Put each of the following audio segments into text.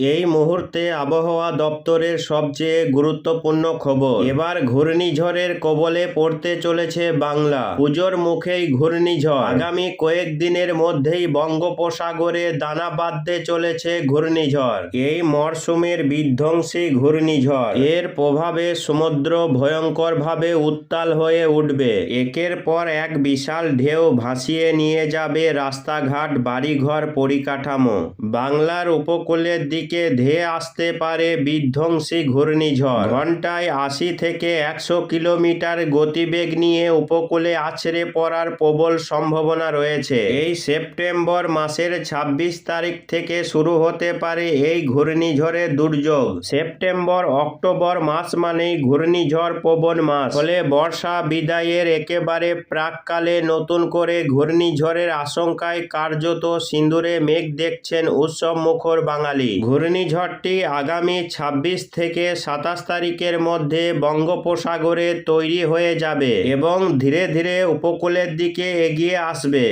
এই মুহূর্তে আবহাওয়া দপ্তরের সবচেয়ে গুরুত্বপূর্ণ খবর। এবার ঘূর্ণিঝড়ের কবলে পড়তে চলেছে বাংলা। পুজোর মুখেই ঘূর্ণিঝড়। আগামী কয়েকদিনের মধ্যেই বঙ্গোপসাগরে দানা বাঁধতে চলেছে ঘূর্ণিঝড়। এই মরশুমের বিধ্বংসী ঘূর্ণিঝড়। এর প্রভাবে সমুদ্র ভয়ঙ্করভাবে উত্তাল হয়ে উঠবে। একের পর এক বিশাল ঢেউ ভাসিয়ে নিয়ে যাবে রাস্তাঘাট, বাড়িঘর পরিকাঠামো। বাংলার উপকূলের দিকে ধেয়ে আসতে পারে বিধ্বংসী ঘূর্ণিঝড়। ঘন্টায় আশি থেকে একশো কিলোমিটার গতিবেগ নিয়ে উপকূলে আছড়ে পড়ার প্রবল সম্ভাবনা রয়েছে। এই সেপ্টেম্বর মাসের ২৬ তারিখ থেকে শুরু হতে পারে এই ঘূর্ণিঝড়ের দুর্যোগ। সেপ্টেম্বর, অক্টোবর মাস মানেই ঘূর্ণিঝড় প্রবণ মাস। ফলে বর্ষা বিদায়ের একেবারে প্রাককালে নতুন করে ঘূর্ণিঝড়ের আশঙ্কায় কার্যত সিন্দুরে মেঘ দেখছেন উৎসব মুখর বাঙালি। ঘূর্ণিঝড়টি আগামী ২৬ থেকে সাতাশ তারিখের মধ্যে বঙ্গোপসাগরে তৈরি হয়ে যাবে এবং ধীরে ধীরে উপকূলের দিকে এগিয়ে আসবে।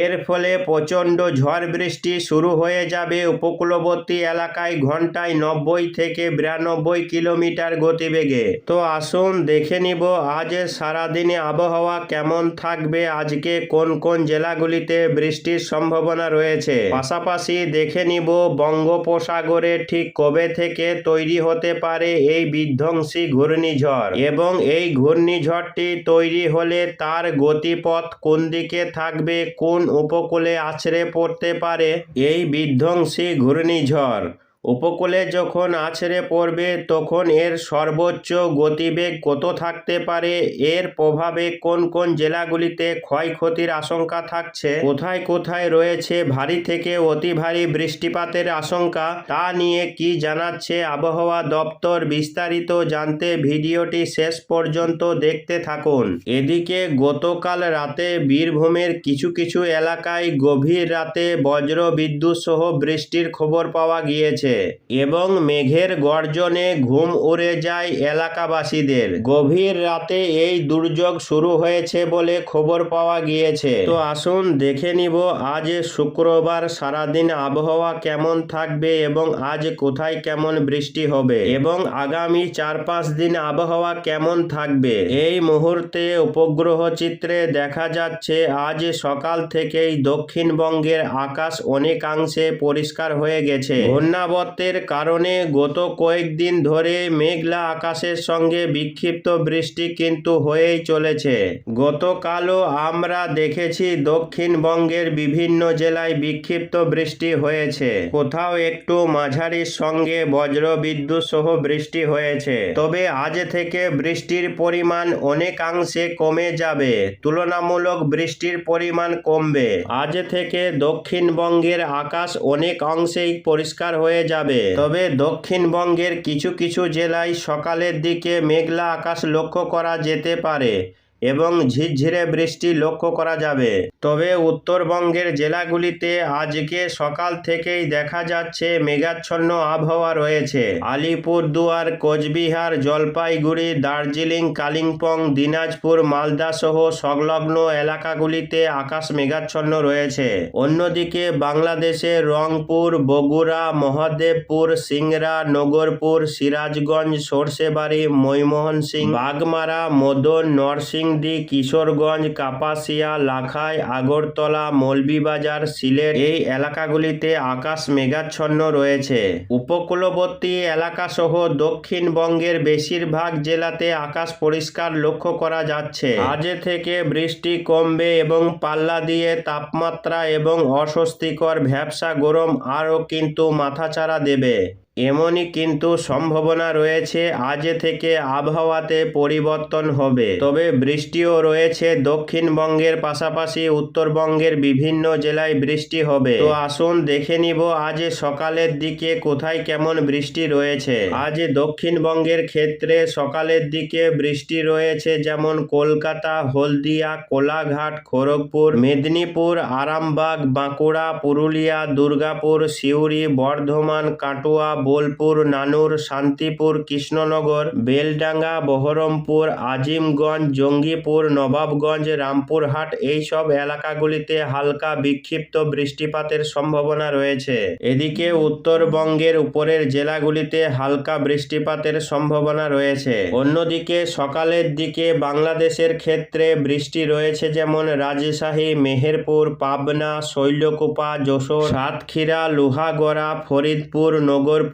এর ফলে প্রচণ্ড ঝড় বৃষ্টি শুরু হয়ে যাবে উপকূলবর্তী এলাকায় ঘন্টায় নব্বই থেকে বিরানব্বই কিলোমিটার গতিবেগে। তো আসুন দেখে নিব আজ সারাদিনে আবহাওয়া কেমন থাকবে, আজকে কোন কোন জেলাগুলিতে বৃষ্টির সম্ভাবনা রয়েছে। পাশাপাশি দেখে নিব বঙ্গোপসাগরে ঠিক কবে থেকে তৈরি হতে পারে এই বিধ্বংসী ঘূর্ণিঝড়? এবং এই ঘূর্ণিঝড়টি তৈরি হলে তার গতিপথ কোন দিকে থাকবে, কোন উপকূলে আছড়ে পড়তে পারে এই বিধ্বংসী ঘূর্ণিঝড়? উপকূলে যখন আছড়ে পড়বে, তখন এর সর্বোচ্চ গতিবেগ কত থাকতে পারে? এর প্রভাবে কোন কোন জেলাগুলিতে ক্ষয়ক্ষতির আশঙ্কা থাকছে? কোথায় কোথায় রয়েছে ভারী থেকে অতি ভারী বৃষ্টিপাতের আশঙ্কা? তা নিয়ে কি জানাচ্ছে আবহাওয়া দপ্তর বিস্তারিত জানতে ভিডিওটি শেষ পর্যন্ত দেখতে থাকুন। এদিকে গতকাল রাতে বীরভূমের কিছু কিছু এলাকায় গভীর রাতে বজ্র বিদ্যুৎ সহ বৃষ্টির খবর পাওয়া গিয়েছে। এবং মেঘের গর্জনে ঘুম উড়ে যায় এলাকাবাসীদের। গভীর রাতে এই দুর্যোগ শুরু হয়েছে বলে খবর পাওয়া গিয়েছে। তো আসুন দেখে নিব, আজ শুক্রবার সারাদিন আবহাওয়া কেমন থাকবে এবং আজ কোথায় কেমন বৃষ্টি হবে? এবং আগামী চার পাঁচ দিন আবহাওয়া কেমন থাকবে? এই মুহূর্তে উপগ্রহ চিত্রে দেখা যাচ্ছে, আজ সকাল থেকেই দক্ষিণবঙ্গের আকাশ অনেকাংশে পরিষ্কার হয়ে গেছে। ঘূর্ণাবর্তের কারণে গত কয়েকদিন ধরে মেঘলা আকাশের সঙ্গে বিক্ষিপ্ত বৃষ্টি কিন্তু হয়েই চলেছে। গতকালও আমরা দেখেছি দক্ষিণবঙ্গের বিভিন্ন জেলায় বিক্ষিপ্ত বৃষ্টি হয়েছে। কোথাও একটু মাঝারির সঙ্গে বজ্র বিদ্যুৎ সহ বৃষ্টি হয়েছে। তবে আজ থেকে বৃষ্টির পরিমাণ অনেকাংশে কমে যাবে। তুলনামূলক বৃষ্টির পরিমাণ কমবে। আজ থেকে দক্ষিণবঙ্গের আকাশ অনেক অংশেই পরিষ্কার হয়ে যাবে। তবে দক্ষিণবঙ্গের কিছু কিছু জেলায় সকালের দিকে মেঘলা আকাশ লক্ষ্য করা যেতে পারে। এবং ঝিরঝিরে বৃষ্টি লক্ষ্য করা যাবে। তবে উত্তরবঙ্গের জেলাগুলিতে আজকে সকাল থেকেই দেখা যাচ্ছে মেঘাচ্ছন্ন আবহাওয়া রয়েছে। আলিপুরদুয়ার, কোচবিহার, জলপাইগুড়ি, দার্জিলিং, কালিম্পং, দিনাজপুর, মালদা সহ সংলগ্ন এলাকাগুলিতে আকাশ মেঘাচ্ছন্ন রয়েছে। অন্যদিকে বাংলাদেশের রংপুর, বগুড়া, মহাদেবপুর সিংরা নগরপুর, সিরাজগঞ্জ, সর্ষেবাড়ি ময়মোহন সিং বাগমারা, মদন নরসিংদী কিশোরগঞ্জ, কাপাসিয়া, লাখাই, আগরতলা, মৌলভীবাজার, সিলেট এই এলাকাগুলিতে আকাশ মেঘাচ্ছন্ন রয়েছে। উপকূলবর্তী এলাকাসহ দক্ষিণবঙ্গের বেশিরভাগ জেলাতে আকাশ পরিষ্কার লক্ষ্য করা যাচ্ছে। আজ থেকে বৃষ্টি কমবে এবং পাল্লা দিয়ে তাপমাত্রা এবং অস্বস্তিকর ভ্যাবসা গরম আরও কিন্তু মাথাচাড়া দেবে। এমনই কিন্তু সম্ভাবনা রয়েছে আজ থেকে আবহাওয়াতে পরিবর্তন হবে। তবে বৃষ্টিও রয়েছে দক্ষিণবঙ্গের পাশাপাশি উত্তরবঙ্গের বিভিন্ন জেলায় বৃষ্টি হবে। তো আসুন দেখে নিব আজ সকালের দিকে কোথায় কেমন বৃষ্টি রয়েছে। আজ দক্ষিণবঙ্গের ক্ষেত্রে সকালের দিকে বৃষ্টি রয়েছে যেমন কলকাতা, হলদিয়া, কোলাঘাট, খড়গপুর, মেদিনীপুর, আরামবাগ, বাঁকুড়া, পুরুলিয়া, দুর্গাপুর, সিউড়ি, বর্ধমান, কাটোয়া বোলপুর, নানুর, শান্তিপুর, কৃষ্ণনগর, বেলডাঙ্গা, বহরমপুর, আজিমগঞ্জ, জঙ্গিপুর, নবাবগঞ্জ, রামপুরহাট এই সব এলাকাগুলিতে হালকা বিক্ষিপ্ত বৃষ্টিপাতের সম্ভাবনা রয়েছে। এদিকে উত্তরবঙ্গের উপরের জেলাগুলিতে হালকা বৃষ্টিপাতের সম্ভাবনা রয়েছে। অন্যদিকে সকালের দিকে বাংলাদেশের ক্ষেত্রে বৃষ্টি রয়েছে যেমন রাজশাহী, মেহেরপুর, পাবনা, শৈলকুপা, যশোর, সাতক্ষীরা, লোহাগড়া, ফরিদপুর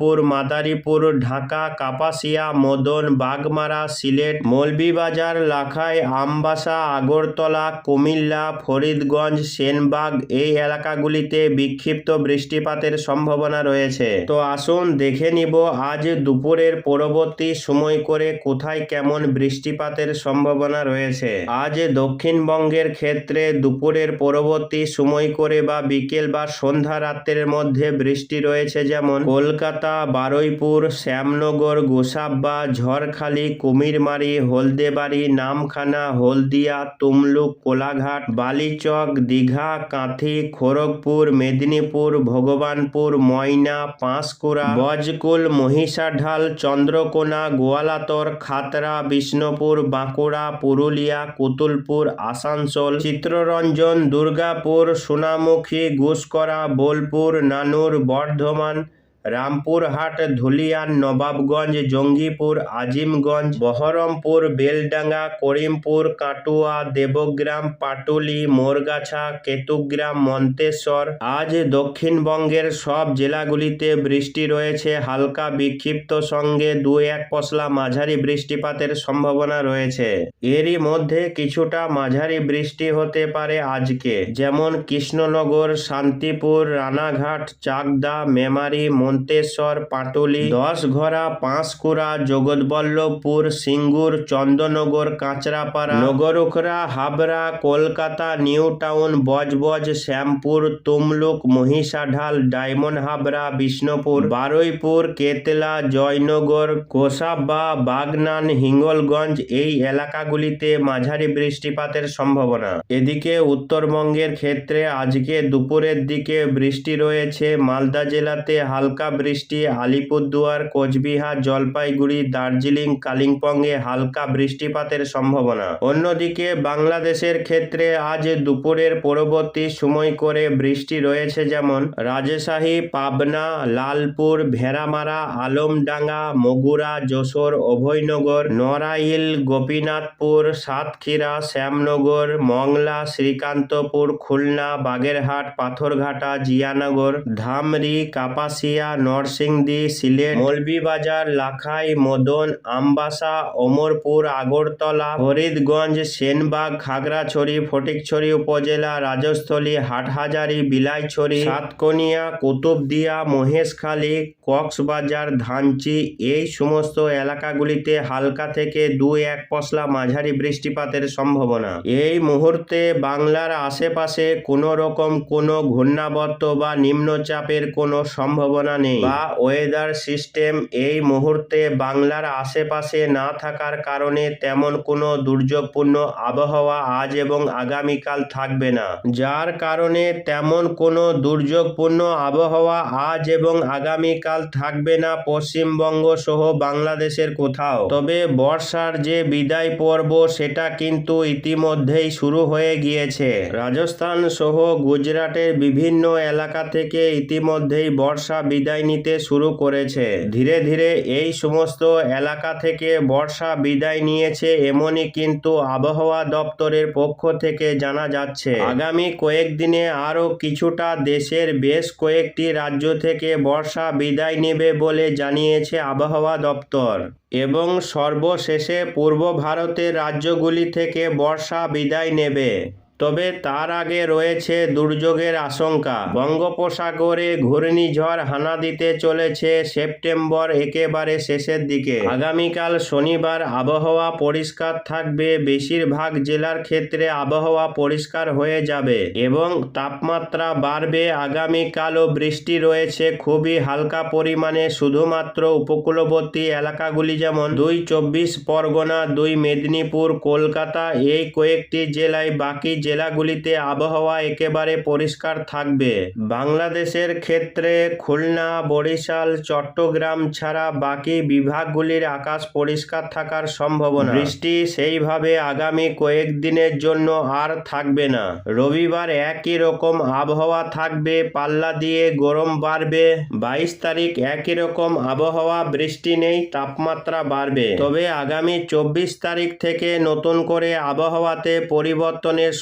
নগরপুর মাদারীপুর, ঢাকা, কাপাসিয়া, মদন, বাগমারা, সিলেট, মৌলভীবাজার, লাখাই, আমবাসা, আগরতলা, কুমিল্লা, ফরিদগঞ্জ, সেনবাগ এই এলাকাগুলিতে বিক্ষিপ্ত বৃষ্টিপাতের সম্ভাবনা রয়েছে। তো আসুন দেখে নিব আজ দুপুরের পরবর্তী সময় করে কোথায় কেমন বৃষ্টিপাতের সম্ভাবনা রয়েছে। আজ দক্ষিণবঙ্গের ক্ষেত্রে দুপুরের পরবর্তী সময় করে বা বিকেল বা সন্ধ্যা রাত্রের মধ্যে বৃষ্টি রয়েছে যেমন কলকাতা বারুইপুর, শ্যামনগর, গোসাব্বা, ঝড়খালি, কুমিরমারি, হলদেবাড়ি, নামখানা, হলদিয়া, তুমলুক, কোলাঘাট, বালিচক, দীঘা, কাঁথি, খড়গপুর, মেদিনীপুর, ভগবানপুর, ময়না, পাঁশকুড়া, বজকুল, মহিষাঢাল, চন্দ্রকোনা, গোয়ালাতর, খাতরা, বিষ্ণুপুর, বাঁকুড়া, পুরুলিয়া, কুতুলপুর, আসানসোল চিত্ররঞ্জন দুর্গাপুর, সোনামুখী, ঘুষকরা, বোলপুর, নানুর, বর্ধমান রামপুরহাট ধুলিয়ান, নবাবগঞ্জ, জঙ্গিপুর, আজিমগঞ্জ, বহরমপুর, বেলডাঙ্গা, করিমপুর, কাটুয়া, দেবগ্রাম, পাটুলি, মোরগাছা, কেতুগ্রাম, মন্তেশ্বর। আজ দক্ষিণবঙ্গের সব জেলাগুলিতে বৃষ্টি রয়েছে। হালকা বিক্ষিপ্ত সঙ্গে দু এক পশলা মাঝারি বৃষ্টিপাতের সম্ভাবনা রয়েছে। এরই মধ্যে কিছুটা মাঝারি বৃষ্টি হতে পারে আজকে। যেমন Krishnanagar, Shantipur, Ranaghat, Chakdah, Memari Manteswar Patuli Dashghara Panskura, Jagatballavpur, Singur Chandannagar Kanchrapara, Nagrukhra, Habra, Kolkata, New Town, Budge Budge, Shyampur, Tamluk, Mahishadal, Diamond Habra, Bishnupur, Baruipur, Ketla, Joynagar, কোসাব্বা, বাগনান, হিঙ্গলগঞ্জ এই এলাকাগুলিতে মাঝারি বৃষ্টিপাতের সম্ভাবনা। এদিকে উত্তরবঙ্গের ক্ষেত্রে আজকে দুপুরের দিকে বৃষ্টি রয়েছে, মালদা জেলাতে হালকা বৃষ্টি, আলিপুরদুয়ার, কোচবিহার, জলপাইগুড়ি, দার্জিলিং, কালিম্পংয়ে হালকা বৃষ্টিপাতের সম্ভাবনা। অন্যদিকে বাংলাদেশের ক্ষেত্রে আজ দুপুরের পরবর্তী সময় করে বৃষ্টি রয়েছে যেমন রাজশাহী, পাবনা, লালপুর, ভেড়ামারা, আলমডাঙ্গা, মগুরা, যশোর, অভয়নগর, নড়াইল, গোপীনাথপুর, সাতক্ষীরা, শ্যামনগর, মংলা, শ্রীকান্তপুর, খুলনা, বাগেরহাট, পাথরঘাটা, জিয়ানগর, ধামরি, কাপাসিয়া নরসিংদী, সিলেট, মৌলভীবাজার, লাখাই, মদন, আমবাসা, অমরপুর, আগরতলা, ফরিদগঞ্জ, সেনবাগ, খাগড়াছড়ি, ফটিকছড়ি উপজেলা, রাজস্থলী, হাটহাজারি, বিলাইছড়ি, সাতকনিয়া, কুতুবদিয়া, মহেশখালী, কক্সবাজার, ধানচি এই সমস্ত এলাকাগুলিতে হালকা থেকে দু এক পশলা মাঝারি বৃষ্টিপাতের সম্ভাবনা। এই মুহূর্তে বাংলার আশেপাশে কোনো রকম কোনো ঘূর্ণাবর্ত বা নিম্নচাপের কোনো সম্ভাবনা নেই। বা ওয়েদার সিস্টেম এই মুহূর্তে বাংলার আশেপাশে না থাকার কারণে তেমন কোনো দুর্যোগপূর্ণ আবহাওয়া আজ এবং আগামীকাল থাকবে না। যার কারণে তেমন কোনো দুর্যোগপূর্ণ আবহাওয়া আজ এবং আগামীকাল থাকবে না পশ্চিমবঙ্গ সহ বাংলাদেশের কোথাও। তবে বর্ষার যে বিদায় পর্ব, সেটা কিন্তু ইতিমধ্যেই শুরু হয়ে গিয়েছে। রাজস্থান সহ গুজরাটের বিভিন্ন এলাকা থেকে ইতিমধ্যেই বর্ষা বিদায় নিতে শুরু করেছে। ধীরে ধীরে এই সমস্ত এলাকা থেকে বর্ষা বিদায় নিয়েছে এমনই কিন্তু আবহাওয়া দপ্তরের পক্ষ থেকে জানা যাচ্ছে। আগামী কয়েকদিনে আরও কিছুটা দেশের বেশ কয়েকটি রাজ্য থেকে বর্ষা বিদায় নেবে বলে জানিয়েছে আবহাওয়া দপ্তর। এবং সর্বশেষে পূর্ব ভারতের রাজ্যগুলি থেকে বর্ষা বিদায় নেবে। তবে তার আগে রয়েছে দুর্যোগের আশঙ্কা। বঙ্গোপসাগরে ঘূর্ণিঝড় হানা দিতে চলেছে সেপ্টেম্বর একেবারে শেষের দিকে। আগামীকাল শনিবার আবহাওয়া পরিষ্কার থাকবে। বেশিরভাগ জেলার ক্ষেত্রে আবহাওয়া পরিষ্কার হয়ে যাবে এবং তাপমাত্রা বাড়বে। আগামীকালও বৃষ্টি রয়েছে। খুবই হালকা পরিমাণে শুধুমাত্র উপকূলবর্তী এলাকাগুলি যেমন দুই চব্বিশ পরগনা, দুই মেদিনীপুর, কলকাতা এই কয়েকটি জেলায় বাকি জেলাগুলিতে আবহাওয়া একেবারে পরিষ্কার থাকবে। বাংলাদেশের ক্ষেত্রে খুলনা, বরিশাল, চট্টগ্রাম ছাড়া বাকি বিভাগগুলির আকাশ পরিষ্কার থাকার সম্ভাবনা। বৃষ্টি সেইভাবে আগামী কয়েকদিনের জন্য আর থাকবে না। রবিবার একই রকম আবহাওয়া থাকবে, পাল্লা দিয়ে গরম বাড়বে। বাইশ তারিখ একই রকম আবহাওয়া, বৃষ্টি নেই, তাপমাত্রা বাড়বে। তবে আগামী চব্বিশ তারিখ থেকে নতুন করে আবহাওয়াতে পরিবর্তনের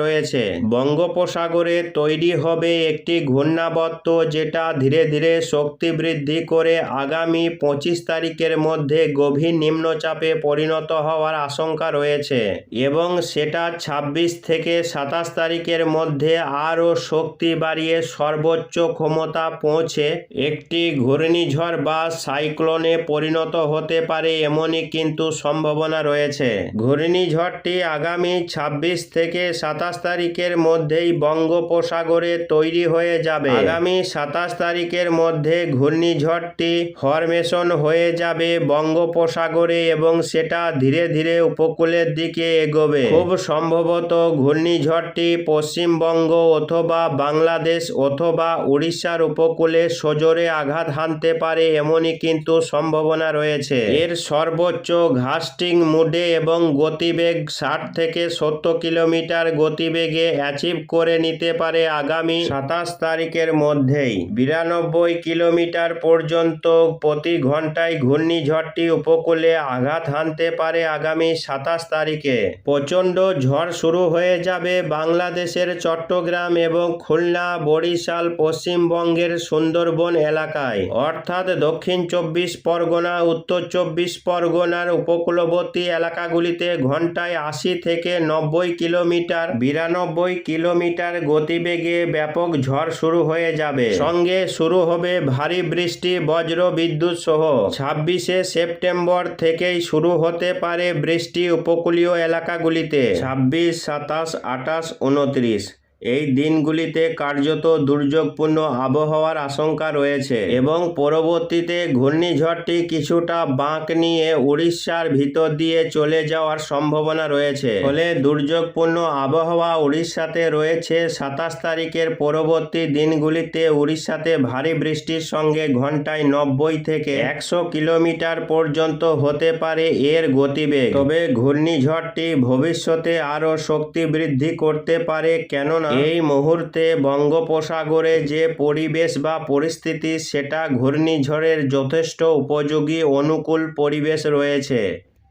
রয়েছে। বঙ্গোপসাগরে তৈরি হবে একটি ঘূর্ণাবর্ত যেটা ধীরে ধীরে শক্তি বৃদ্ধি করে আগামী পঁচিশ তারিখের মধ্যে গভীর নিম্নচাপে পরিণত হওয়ার আশঙ্কা রয়েছে এবং সেটা ছাব্বিশ থেকে সাতাশ তারিখের মধ্যে আরও শক্তি বাড়িয়ে সর্বোচ্চ ক্ষমতা পৌঁছে একটি ঘূর্ণিঝড় বা সাইক্লোনে পরিণত হতে পারে এমনই কিন্তু সম্ভাবনা রয়েছে। ঘূর্ণিঝড়টি আগামী ছাব্বিশ থেকে সাতাশ তারিখের মধ্যেই বঙ্গোপসাগরে তৈরি হয়ে যাবে। আগামী সাতাশ তারিখের মধ্যে ঘূর্ণিঝড়টি ফরমেশন হয়ে যাবে বঙ্গোপসাগরে এবং সেটা ধীরে ধীরে উপকূলের দিকে এগোবে। খুব সম্ভবত ঘূর্ণিঝড়টি পশ্চিমবঙ্গ অথবা বাংলাদেশ অথবা উড়িষ্যার উপকূলে সজোরে আঘাত হানতে পারে এমনই কিন্তু সম্ভাবনা রয়েছে। এর সর্বোচ্চ ঘাস্টিং মুডে এবং গতিবেগ ষাট থেকে সত্তর কিলোমিটার গতিবেগে অ্যাচিভ করে নিতে পারে আগামী সাতাশ তারিখের মধ্যেই। বিরানব্বই কিলোমিটার পর্যন্ত প্রতি ঘন্টায় ঘূর্ণিঝড়টি উপকূলে আঘাত হানতে পারে আগামী সাতাশ তারিখে। প্রচণ্ড ঝড় শুরু হয়ে যাবে বাংলাদেশের চট্টগ্রাম এবং খুলনা, বরিশাল, পশ্চিমবঙ্গের সুন্দরবন এলাকায়। অর্থাৎ দক্ষিণ চব্বিশ পরগনা, উত্তর চব্বিশ পরগনার উপকূলবর্তী এলাকাগুলিতে ঘন্টায় আশি থেকে নব্বই কিলোমিটার বিরানব্বই কিলোমিটার গতিবেগে ব্যাপক ঝড় শুরু হয়ে যাবে। সঙ্গে শুরু হবে ভারী বৃষ্টি, বজ্র বিদ্যুৎ সহ। ছাব্বিশে সেপ্টেম্বর থেকেই শুরু হতে পারে বৃষ্টি উপকূলীয় এলাকাগুলিতে। ছাব্বিশ, সাতাশ, আঠাশ, উনত্রিশ। এই দিনগুলিতে কার্যত দুর্যোগপূর্ণ আবহাওয়ার আশঙ্কা রয়েছে এবং পরবর্তীতে ঘূর্ণিঝড়টি কিছুটা বাঁক নিয়ে উড়িষ্যার ভিতর দিয়ে চলে যাওয়ার সম্ভাবনা রয়েছে। ফলে দুর্যোগপূর্ণ আবহাওয়া উড়িষ্যাতে রয়েছে। সাতাশ তারিখের পরবর্তী দিনগুলিতে উড়িষ্যাতে ভারী বৃষ্টির সঙ্গে ঘন্টায় নব্বই থেকে একশো কিলোমিটার পর্যন্ত হতে পারে এর গতিবেগ। তবে ঘূর্ণিঝড়টি ভবিষ্যতে আরও শক্তি বৃদ্ধি করতে পারে। কেননা এই মুহূর্তে বঙ্গোপসাগরে যে পরিবেশ বা পরিস্থিতি, সেটা ঘূর্ণিঝড়ের যথেষ্ট উপযোগী অনুকূল পরিবেশ রয়েছে।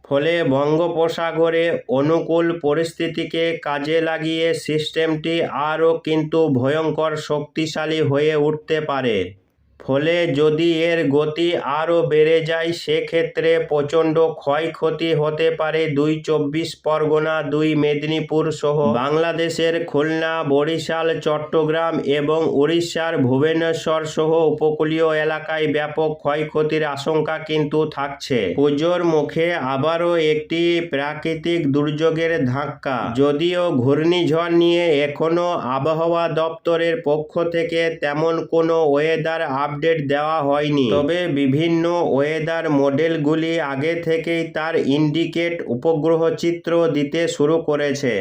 ফলে বঙ্গোপসাগরে অনুকূল পরিস্থিতিকে কাজে লাগিয়ে সিস্টেমটি আরও কিন্তু ভয়ঙ্কর শক্তিশালী হয়ে উঠতে পারে। ফলে যদি এর গতি আরও বেড়ে যায়, সেক্ষেত্রে প্রচণ্ড ক্ষয়ক্ষতি হতে পারে দুই চব্বিশ পরগনা, দুই মেদিনীপুর সহ। বাংলাদেশের খুলনা, বরিশাল, চট্টগ্রাম এবং উড়িষ্যার ভুবনেশ্বর সহ উপকূলীয় এলাকায় ব্যাপক ক্ষয়ক্ষতির আশঙ্কা কিন্তু থাকছে। পুজোর মুখে আবারও একটি প্রাকৃতিক দুর্যোগের ধাক্কা। যদিও ঘূর্ণিঝড় নিয়ে এখনও আবহাওয়া দপ্তরের পক্ষ থেকে তেমন কোনো ওয়েদার আপডেট দেওয়া হয়নি। তবে বিভিন্ন ওয়েদার মডেলগুলি আগে থেকেই তার ইন্ডিকেট উপগ্রহ চিত্র দিতে শুরু করেছে।